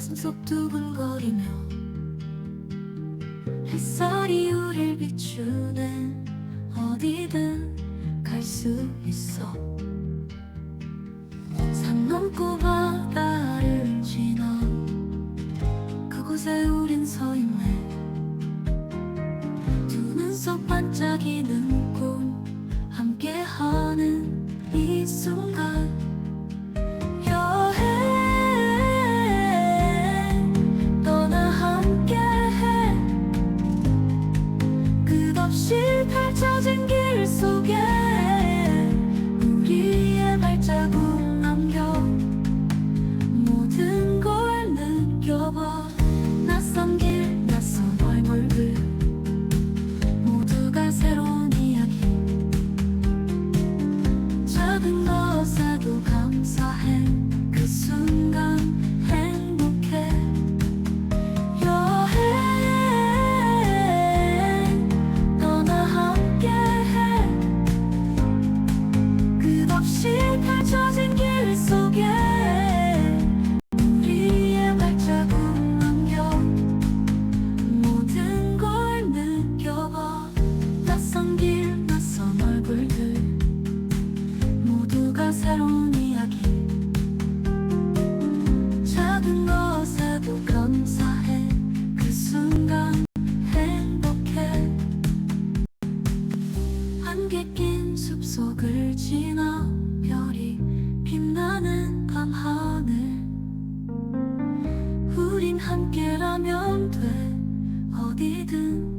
속 두근거리며 햇살이 우릴 비추네 어디든 갈 수 있어. 산 넘고 바다를 지나 그곳에 우린 서 있네. 두 눈 속 반짝이는 꿈 함께하는 이 순간 없이 펼쳐진 길 속에 우리의 발자국 남겨 모든 걸 느껴봐. 낯선 길 낯선 얼굴들 모두가 새로운 이야기. 작은 것 없이 펼쳐진 길 속에 우리의 발자국 남겨 모든 걸 느껴봐. 낯선 길 낯선 얼굴들 모두가 새로운 이야기. 작은 것에도 감사해. 그 순간 행복해. 안개 낀 숲속을 지나 함께라면 돼. 어디든